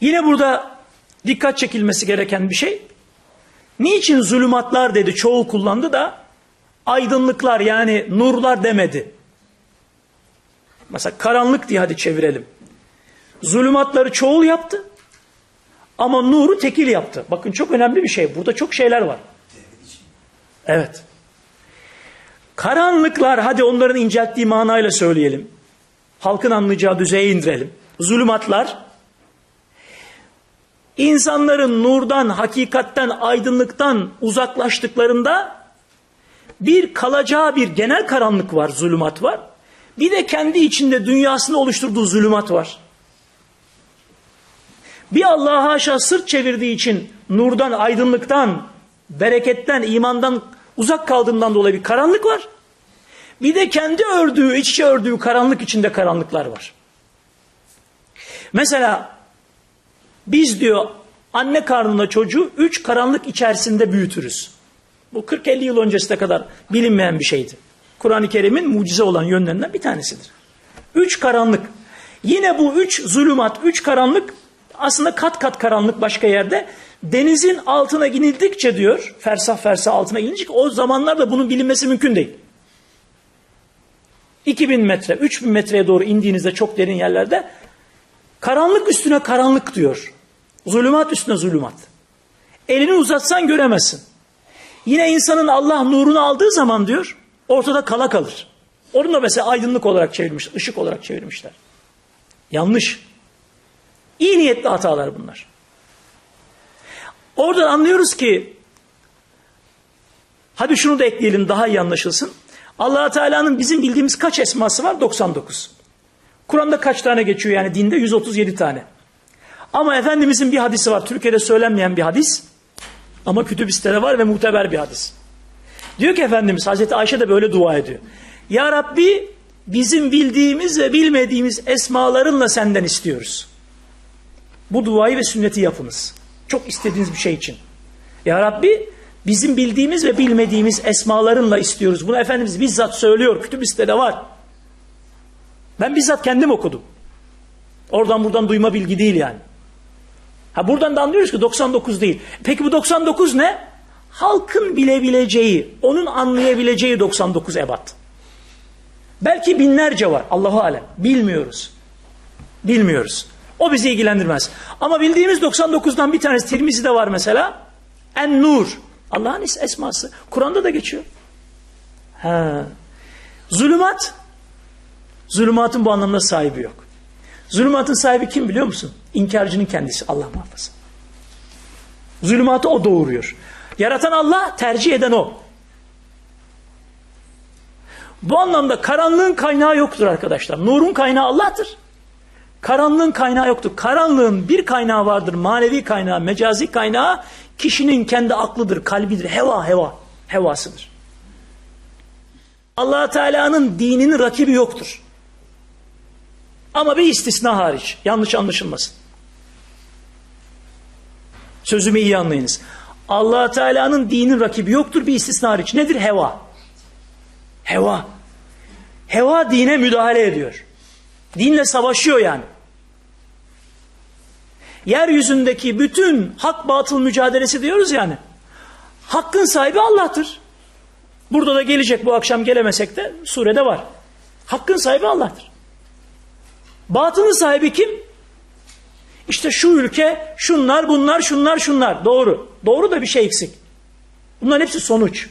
Yine burada dikkat çekilmesi gereken bir şey. Niçin zulümatlar dedi çoğul kullandı da aydınlıklar yani nurlar demedi. Mesela karanlık diye hadi çevirelim. Zulümatları çoğul yaptı ama nuru tekil yaptı. Bakın çok önemli bir şey. Burada çok şeyler var. Evet. Karanlıklar hadi onların incelttiği manayla söyleyelim. Halkın anlayacağı düzeye indirelim. Zulümatlar insanların nurdan, hakikatten, aydınlıktan uzaklaştıklarında bir kalacağı bir genel karanlık var, zulümat var. Bir de kendi içinde dünyasını oluşturduğu zulümat var. Bir Allah'a haşa sırt çevirdiği için nurdan, aydınlıktan, bereketten, imandan uzak kaldığından dolayı bir karanlık var. Bir de kendi ördüğü, iç içe ördüğü karanlık içinde karanlıklar var. Mesela biz diyor anne karnında çocuğu üç karanlık içerisinde büyütürüz. Bu 40-50 yıl öncesine kadar bilinmeyen bir şeydi. Kur'an-ı Kerim'in mucize olan yönlerinden bir tanesidir. Üç karanlık. Yine bu üç zulümat, üç karanlık aslında kat kat karanlık başka yerde. Denizin altına inildikçe diyor, fersah fersah altına inildikçe o zamanlarda bunun bilinmesi mümkün değil. 2000 metre, 3000 metreye doğru indiğinizde çok derin yerlerde karanlık üstüne karanlık diyor. Zulümat üstüne zulümat. Elini uzatsan göremezsin. Yine insanın Allah nurunu aldığı zaman diyor ortada kala kalır. Onu da mesela aydınlık olarak çevirmiş, ışık olarak çevirmişler. Yanlış. İyi niyetli hatalar bunlar. Oradan anlıyoruz ki hadi şunu da ekleyelim daha iyi anlaşılsın. allah Teala'nın bizim bildiğimiz kaç esması var? 99. Kur'an'da kaç tane geçiyor yani dinde? 137 tane. Ama Efendimizin bir hadisi var. Türkiye'de söylenmeyen bir hadis. Ama kütüb sitede var ve muteber bir hadis. Diyor ki Efendimiz Hazreti Ayşe de böyle dua ediyor. Ya Rabbi bizim bildiğimiz ve bilmediğimiz esmalarınla senden istiyoruz. Bu duayı ve sünneti yapınız. Çok istediğiniz bir şey için. Ya Rabbi bizim bildiğimiz ve bilmediğimiz esmalarınla istiyoruz. Bunu Efendimiz bizzat söylüyor. Kütüb sitede var. Ben bizzat kendim okudum. Oradan buradan duyma bilgi değil yani. Ha buradan da anlıyoruz ki 99 değil. Peki bu 99 ne? Halkın bilebileceği, onun anlayabileceği 99 ebat. Belki binlerce var. Allahu alem. Bilmiyoruz. Bilmiyoruz. O bizi ilgilendirmez. Ama bildiğimiz 99'dan bir tanesi Tirmizi'de var mesela. En Nur. Allah'ın esması. Kur'an'da da geçiyor. Ha. Zulümat. Zulümatın bu anlamda sahibi yok. Zulümatın sahibi kim biliyor musun? İnkarcının kendisi. Allah muhafaza. Zulümatı o doğuruyor. Yaratan Allah, tercih eden o. Bu anlamda karanlığın kaynağı yoktur arkadaşlar. Nurun kaynağı Allah'tır. Karanlığın kaynağı yoktur. Karanlığın bir kaynağı vardır. Manevi kaynağı, mecazi kaynağı kişinin kendi aklıdır, kalbidir. Heva, heva. Hevasıdır. allah Teala'nın dininin rakibi yoktur. Ama bir istisna hariç. Yanlış anlaşılmasın. Sözümü iyi anlayınız. allah Teala'nın dinin rakibi yoktur bir istisna hariç. Nedir? Heva. Heva. Heva dine müdahale ediyor. Dinle savaşıyor yani. Yeryüzündeki bütün hak batıl mücadelesi diyoruz yani. Hakkın sahibi Allah'tır. Burada da gelecek bu akşam gelemesek de surede var. Hakkın sahibi Allah'tır. Batılın sahibi kim? İşte şu ülke, şunlar, bunlar, şunlar, şunlar. Doğru. Doğru da bir şey eksik. Bunların hepsi sonuç.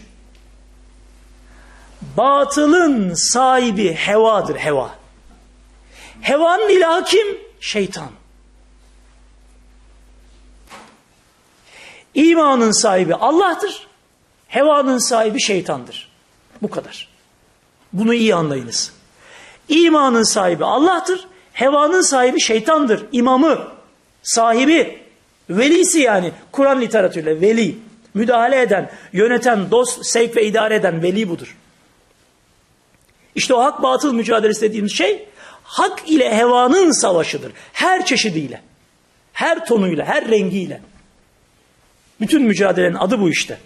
Batılın sahibi hevadır, heva. Hevanın ilahı kim? Şeytan. İmanın sahibi Allah'tır. Hevanın sahibi şeytandır. Bu kadar. Bunu iyi anlayınız. İmanın sahibi Allah'tır. Hevanın sahibi şeytandır. İmamı, sahibi, velisi yani. Kur'an literatürüyle veli. Müdahale eden, yöneten, dost, sevk ve idare eden veli budur. İşte o hak batıl mücadelesi dediğimiz şey hak ile hevanın savaşıdır. Her çeşidiyle, her tonuyla, her rengiyle. Bütün mücadelenin adı bu işte.